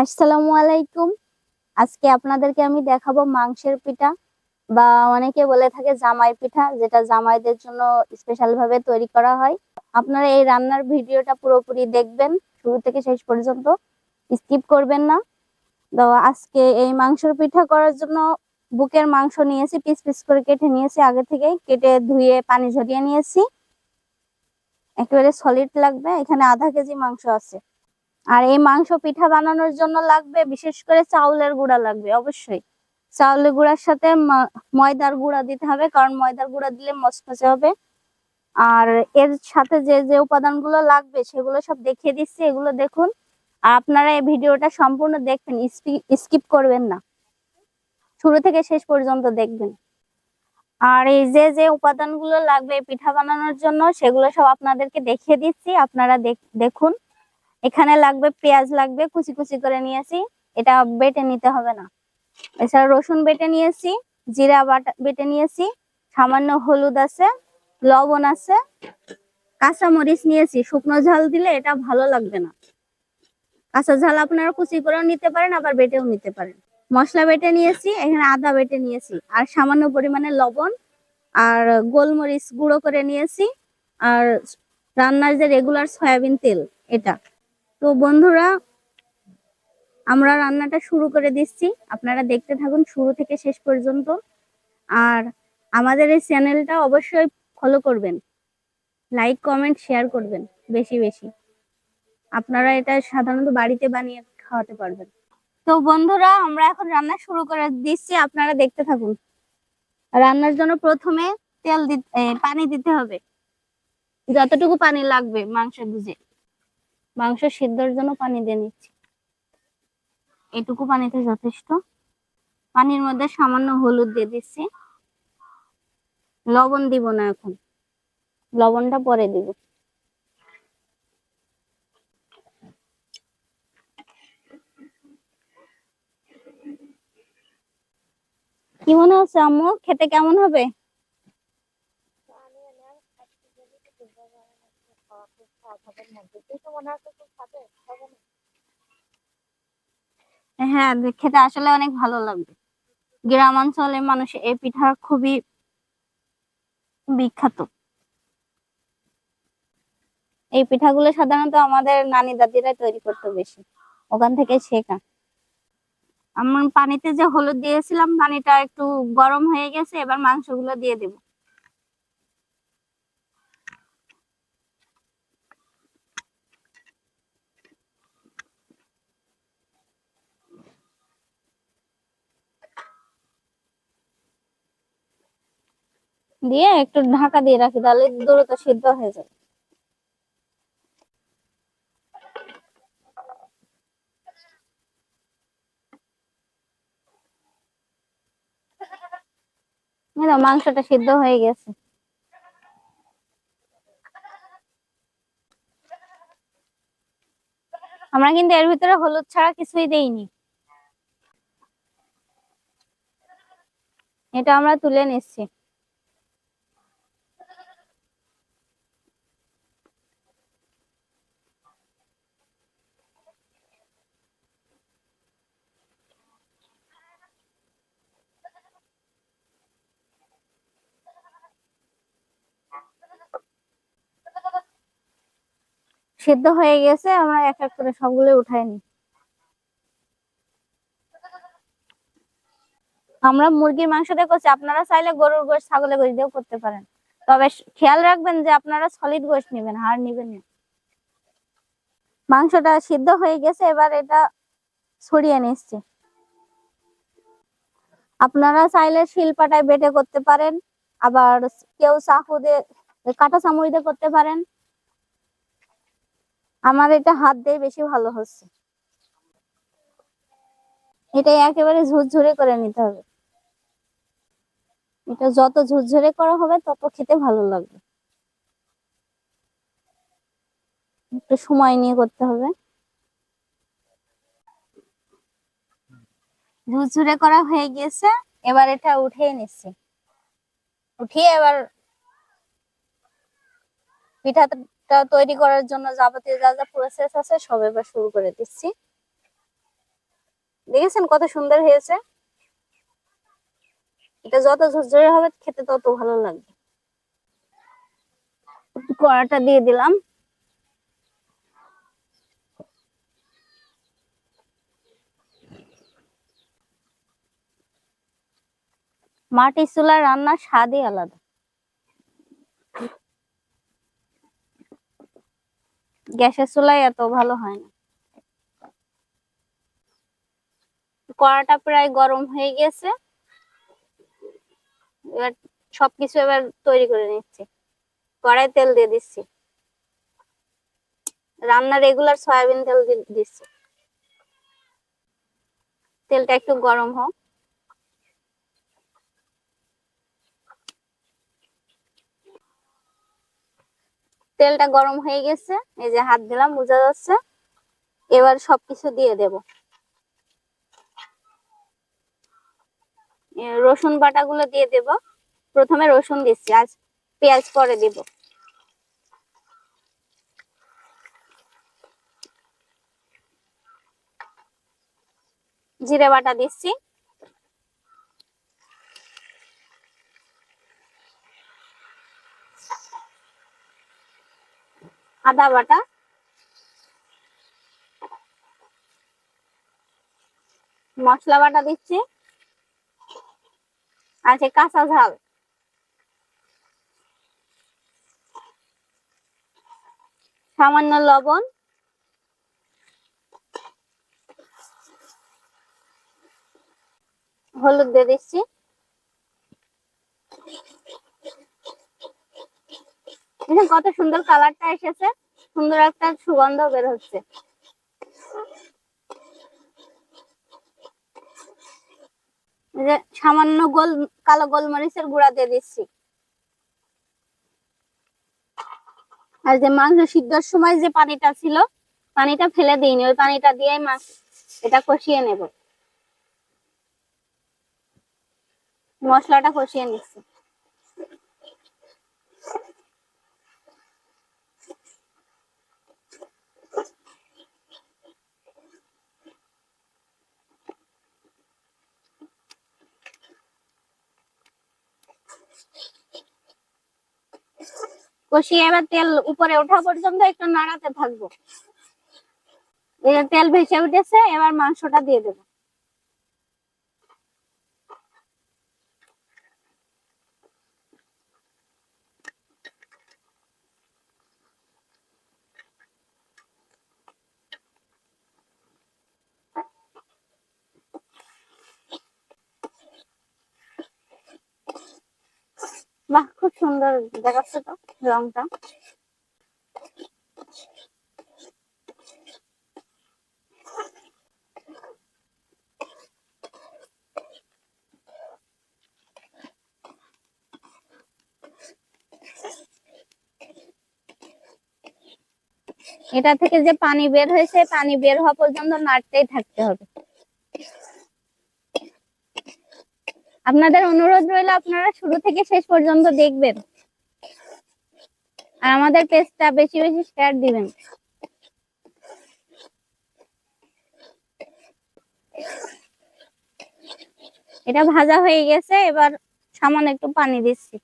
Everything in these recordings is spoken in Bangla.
আসসালামু আলাইকুম। আজকে আপনাদেরকে আমি দেখাবো মাংসের পিঠা বা অনেকে বলে থাকে জামাই পিঠা, যেটা জামাইদের জন্য স্পেশাল ভাবে তৈরি করা হয়। আপনারা এই রান্নার ভিডিওটা পুরোপুরি দেখবেন, শুরু থেকে শেষ পর্যন্ত স্কিপ করবেন না। তো আজকে এই মাংসের পিঠা করার জন্য বুকের মাংস নিয়েছি, পিস পিস করে কেটে নিয়েছি, আগে থেকে কেটে ধুয়ে পানি ঝরিয়ে নিয়েছি। একেবারে সলিড লাগবে, এখানে আধা কেজি মাংস আছে। আর এই মাংস পিঠা বানানোর জন্য লাগবে বিশেষ করে চাউলের গুঁড়া লাগবে, অবশ্যই। চাউলের গুঁড়ার সাথে ময়দার গুঁড়া দিতে হবে, কারণ ময়দার গুঁড়া দিলে মচমচে হবে। আর এর সাথে যে যে উপাদানগুলো লাগবে সেগুলো সব দেখিয়ে দিচ্ছি, এগুলো দেখুন। আর আপনারা এই ভিডিওটা সম্পূর্ণ দেখবেন স্কিপ করবেন না। শুরু থেকে শেষ পর্যন্ত দেখবেন। আর এই যে যে উপাদানগুলো লাগবে পিঠা বানানোর জন্য, সেগুলো সব আপনাদেরকে দেখিয়ে দিচ্ছি, আপনারা দেখ- দেখুন। এখানে লাগবে পেঁয়াজ লাগবে, কুচি কুচি করে নিয়েছি। এটা বেটে নিতে হবে না। এছাড়া রসুন বেটে নিয়েছি, জিরা বাটা বেটে নিয়েছি, সামান্য হলুদ আছে, লবণ আছে কাঁচা মরিচ নিয়েছি। শুকনো ঝাল দিলে এটা ভালো লাগবে না। কাঁচা ঝাল আপনারা কুচি করেও নিতে পারেন, আবার বেটেও নিতে পারেন। মশলা বেটে নিয়েছি, এখানে আদা বেটে নিয়েছি। আর সামান্য পরিমাণে লবণ আর গোলমরিচ গুঁড়ো করে নিয়েছি। আর রান্নার যে রেগুলার সয়াবিন তেল, এটা। তো বন্ধুরা, আমরা রান্নাটা শুরু করে দিচ্ছি। আপনারা দেখতে থাকুন শুরু থেকে শেষ পর্যন্ত। আর আমাদের এই চ্যানেলটা অবশ্যই ফলো করবেন। লাইক কমেন্ট শেয়ার করবেন বেশি বেশি। আপনারা এটা সাধারণত বাড়িতে বানিয়ে খাওয়াতে পারবেন। তো বন্ধুরা, আমরা এখন রান্না শুরু করে দিচ্ছি। আপনারা দেখতে থাকুন। রান্নার জন্য প্রথমে তেল দিতে পানি দিতে হবে। যতটুকু পানি লাগবে মাংস বুঝে। মাংস সিদ্ধর জন্য পানি দিয়ে নিচ্ছি। এটুকু পানিতে যথেষ্ট। পানির মধ্যে সামান্য হলুদ দিয়ে দিচ্ছি। লবণ দিব না এখন। লবণটা পরে দিব। কি মনে হচ্ছে আম্মু? খেতে কেমন হবে? হ্যাঁ খেতে আসলে অনেক ভালো লাগবে। গ্রামাঞ্চলে মানুষ এই পিঠা খুবই বিখ্যাত। এই পিঠাগুলো সাধারণত আমাদের নানি দাদিরা তৈরি করতো বেশি। ওখান থেকে শেখা। আমার পানিতে যে হলুদ দিয়েছিলাম, পানিটা একটু গরম হয়ে গেছে, এবার মাংসগুলো দিয়ে দেব। দিয়ে একটু ঢাকা দিয়ে রাখি, তাহলে দ্রুত সিদ্ধ হয়ে এই মাংসটা সিদ্ধ হয়ে গেছে। আমরা কিন্তু এর ভিতরে হলুদ ছাড়া কিছুই দেইনি। এটা আমরা তুলে নিচ্ছি। সিদ্ধ হয়ে গেছে, আমরা এক এক করে সবগুলো উঠাই নি আমরা মুরগির মাংস দিয়ে করছি আপনারা চাইলে গরুর গোশ, ছাগলের গোশ দিয়েও করতে পারেন। তবে খেয়াল রাখবেন যে আপনারা সলিড গোশ নেবেন, হাড় নেবেন না। মাংসটা সিদ্ধ হয়ে গেছে, এবার এটা ছড়িয়ে নিচ্ছি। আপনারা চাইলে শিলপাটায় বেটে করতে পারেন, আবার কেউ চাকু দিয়ে কাঁটা চামচ দিয়ে করতে পারেন। আমার এটা হাত দিয়ে বেশি ভালো হচ্ছে। এটা একেবারে ঝুরঝুরে করে নিতে হবে। এটা যত ঝুরঝুরে করা হবে, তত খেতে ভালো লাগবে। একটু সময় নিয়ে করতে হবে। ঝুরঝুরে করা হয়ে গেছে এবার এটা উঠিয়ে নিচ্ছি। উঠিয়ে এবার পিঠাটা তৈরি করার জন্য যাবতীয় যা যা প্রসেস আছে সব এবার শুরু করে দিচ্ছি। দেখেছেন কত সুন্দর হয়েছে? এটা যত ঝরঝরে হবে, খেতে তত ভালো লাগবে। কড়াটা দিয়ে দিলাম। মাটির চুলা রান্নার স্বাদই আলাদা। গ্যাসের চুলায় এত ভালো হয় না। কড়াটা প্রায় গরম হয়ে গেছে। এবার সবকিছু এবার তৈরি করে নিচ্ছি। কড়াই তেল দিয়ে দিচ্ছি। রান্না রেগুলার সয়াবিন তেল দিচ্ছি। তেলটা একটু গরম হোক। তেলটা গরম হয়ে গেছে, এই যে হাত দিলাম, বোঝা যাচ্ছে। এবার সবকিছু দিয়ে দেব। রসুন বাটাগুলো দিয়ে দেব। প্রথমে রসুন দিচ্ছি, আজ পেঁয়াজ পরে দিব। জিরে বাটা দিচ্ছি। আদা বাটা। মশলা বাটা দিচ্ছি। আছে কাঁচা ঝাল। সামান্য লবণ। হলুদ দিয়ে দিচ্ছি। দেখেন কত সুন্দর কালারটা এসেছে, সুন্দর একটা সুগন্ধ বের হচ্ছে। সামান্য গোল, কালো গোলমরিচের গুঁড়া দিয়ে দিচ্ছি। আর যে মাংস সিদ্ধর সময় যে পানিটা ছিল, পানিটা ফেলে দিইনি, ওই পানিটা দিয়ে মাছ এটা কষিয়ে নেব। মশলাটা কষিয়ে নিচ্ছি। কষিয়ে এবার তেল উপরে ওঠা পর্যন্ত একটু নাড়াতে থাকব। তেল ভেসে উঠেছে, এবার মাংসটা দিয়ে দেবো। বাহ, খুব সুন্দর দেখাচ্ছে তো রংটা। এটা থেকে যে পানি বের হয়েছে, পানি বের হওয়া পর্যন্ত নাড়তেই থাকতে হবে। আপনাদের অনুরোধ রইল আপনারা শুরু থেকে শেষ পর্যন্ত দেখবেন। আর আমাদের পেজটা বেশি বেশি শেয়ার দিবেন। এটা ভাজা হয়ে গেছে, এবার সামান্য একটু পানি দিচ্ছি।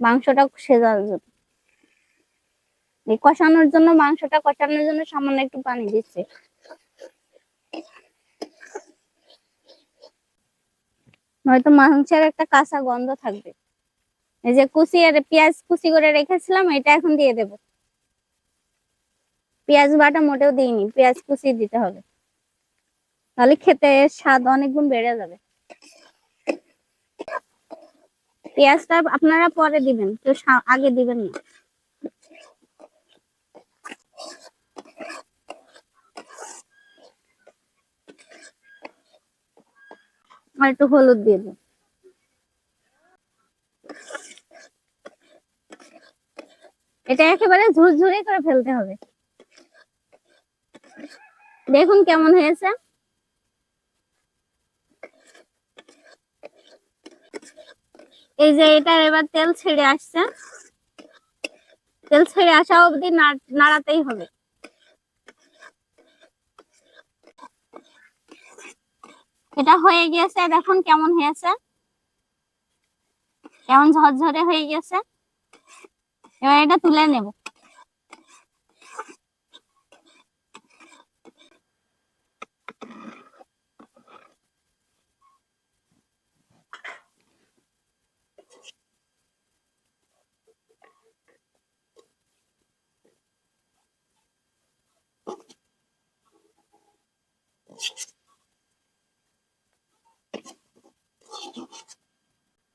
মাংসটা সেজার জন্য। কষানোর জন্য, মাংসটা কষানোর জন্য সামান্য একটু পানি দিচ্ছি। নয়তো মাংসের একটা কাঁচা গন্ধ থাকবে। এই যে কুচি আর পেঁয়াজ কুচি করে রেখেছিলাম, এটা এখন দিয়ে দেব। পেঁয়াজ বাটা মোটেও দিইনি, পেঁয়াজ কুচি দিতে হবে। তাহলে খেতে স্বাদ অনেক গুণ বেড়ে যাবে। পেঁয়াজটা আপনারা পরে দিবেন সা- আগে দিবেন না। আর একটু হলুদ দিয়ে দিন এটা একেবারে ঝুরঝুরে করে ফেলতে হবে। দেখুন কেমন হয়েছে। এই যে এটা এবার তেল ছেড়ে আসছে। তেল ছেড়ে আসা অবধি নাড়- নাড়াতেই হবে। এটা হয়ে গিয়েছে দেখুন কেমন হয়েছে। কেমন ঝরঝরে হয়ে গেছে এবার এটা তুলে নেব।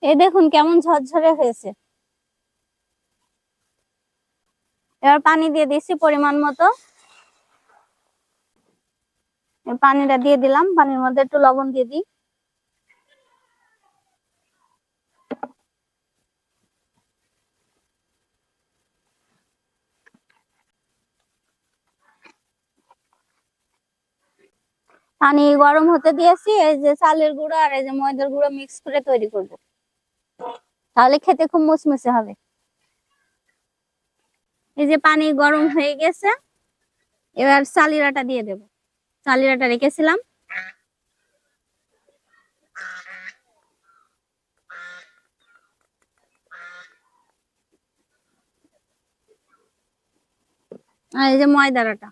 এই দেখুন কেমন ঝরঝরে হয়েছে। এবার পানি দিয়ে দিচ্ছি পরিমাণ মতো। পানিটা দিয়ে দিলাম, পানির মধ্যে একটু লবণ দিয়ে দিই। পানি গরম হতে দিয়েছি, এই যে চালের গুঁড়ো আর এই যে ময়দার গুঁড়ো মিক্স করে তৈরি করব। তাহলে খেতে খুব মুচমুচে হবে। এই যে পানি গরম হয়ে গেছে, এবার চালিরাটা দিয়ে দেব। চালিরাটা রেখেছিলাম। আর এই যে ময়দারাটা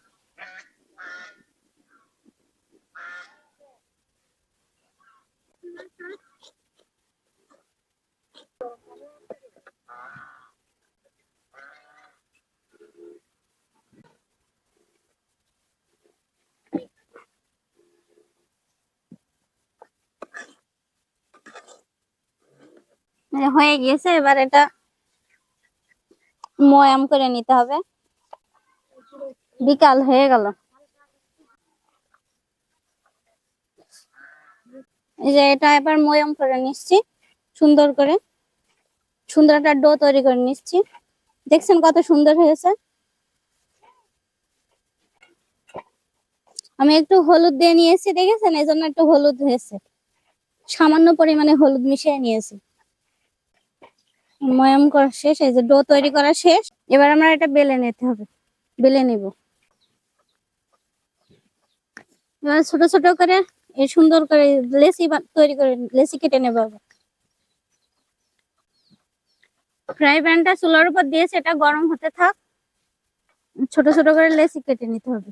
হয়ে গিয়েছে, এবার এটা ময়াম করে নিতে হবে। বিকাল হয়ে গেল। যে এটা এবার ময়াম করে নিচ্ছি, সুন্দর করে। সুন্দর একটা ডো তৈরি করে নিচ্ছি। দেখছেন কত সুন্দর হয়েছে? আমি একটু হলুদ দিয়ে নিয়েছি, দেখেছেন? এই জন্য একটু হলুদ হয়েছে। সামান্য পরিমাণে হলুদ মিশিয়ে নিয়েছি। ময়াম করা শেষ, এই যে ডো তৈরি করা শেষ। এবার আমরা এটা বেলে নিতে হবে, বেলে নিব। এবার ছোট ছোট করে এই সুন্দর করে লেসি তৈরি করে লেসি কেটে নেব ফ্রাই প্যানটা চুলার উপর দিয়ে সেটা গরম হতে থাক। ছোট ছোট করে লেসি কেটে নিতে হবে।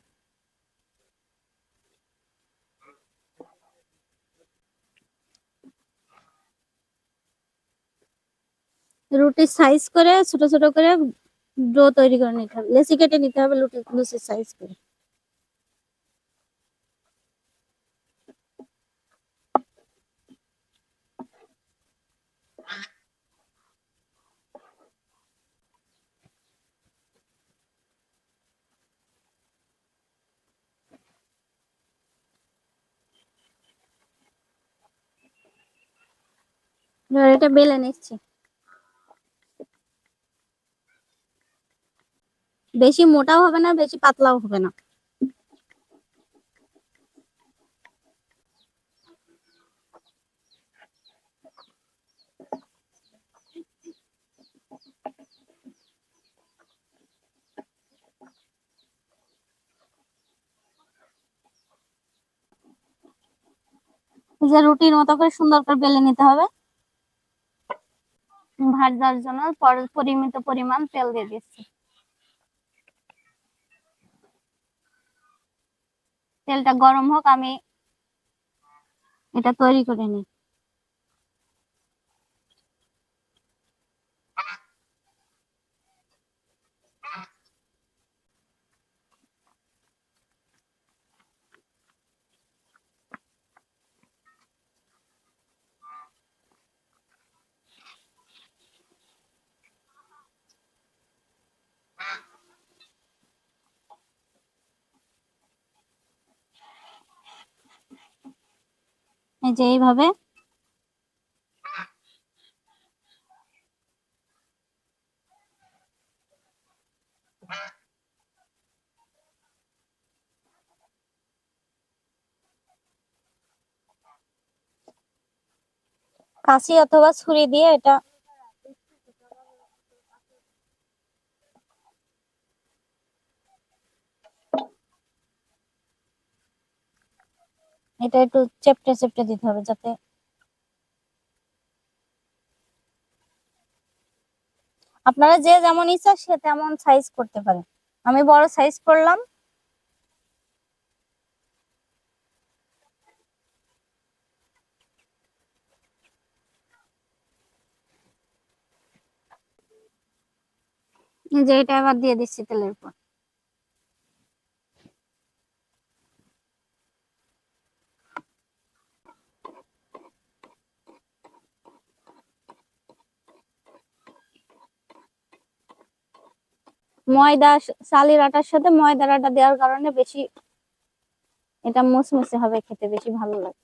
রুটির সাইজ করে ছোট ছোট করে ডো তৈরি করে নিতে হবে। লেসি কেটে নিতে হবে লুটি লুচির সাইজ করে। এটা বেলে নিচ্ছি। বেশি মোটাও হবে না, বেশি পাতলাও হবে না। যে রুটির মতো করে সুন্দর করে বেলে নিতে হবে। ভাজার জন্য পর- পরিমিত পরিমাণ তেল দিয়ে দিচ্ছি। তেলটা গরম হোক আমি এটা তৈরি করে নিই এই যে এইভাবে। কাঁচি অথবা ছুরি দিয়ে এটা এটা একটু চেপটে চেপটে দিতে হবে যাতে আপনারা যে যেমন ইচ্ছা সে তেমন সাইজ করতে পারেন। আমি বড় সাইজ করলাম। যে এটা এবার দিয়ে দিচ্ছি তেলের উপর। ময়দা, চালের আটার সাথে ময়দার আটা দেওয়ার কারণে বেশি এটা মুসমুসে হবে, খেতে বেশি ভালো লাগে।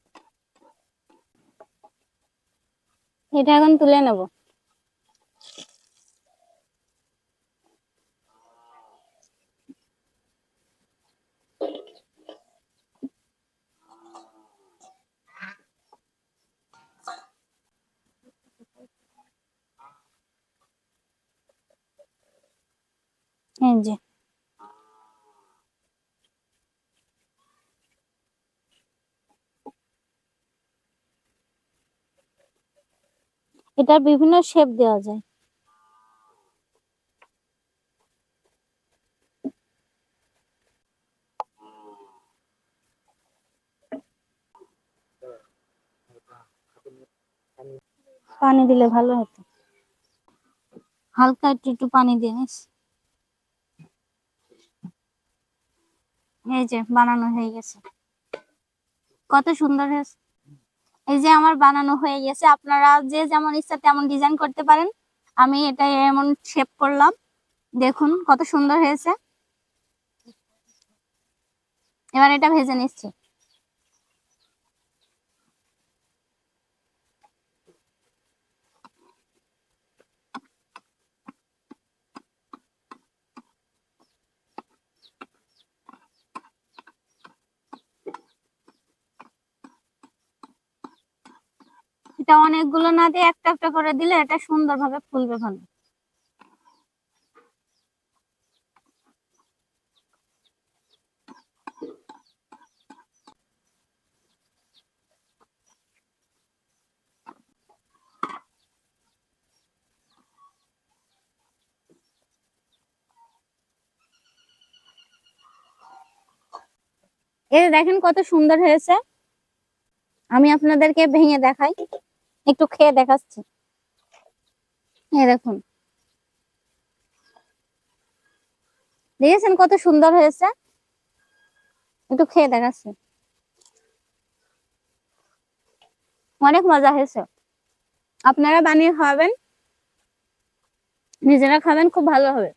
এটা এখন তুলে নেব। এই যে এটার বিভিন্ন শেপ দেওয়া যায়। পানি দিলে ভালো হতো। হালকা একটু একটু পানি দিয়ে নিস। এই যে বানানো হয়ে গেছে। কত সুন্দর হয়েছে। এই যে আমার বানানো হয়ে গেছে। আপনারা যে যেমন ইচ্ছা তেমন ডিজাইন করতে পারেন। আমি এটা এমন শেপ করলাম। দেখুন কত সুন্দর হয়েছে। এবার এটা ভেজে নিচ্ছি। এটা অনেকগুলো না দিয়ে একটা একটা করে দিলে এটা সুন্দরভাবে ফুলবে ভালো। এই দেখেন কত সুন্দর হয়েছে। আমি আপনাদেরকে ভেঙে দেখাই। একটু খেয়ে দেখাচ্ছি। দেখুন। দেখেছেন কত সুন্দর হয়েছে? একটু খেয়ে দেখাচ্ছি। অনেক মজা হয়েছে। আপনারা বানিয়ে খাওয়াবেন, নিজেরা খাবেন, খুব ভালো হবে।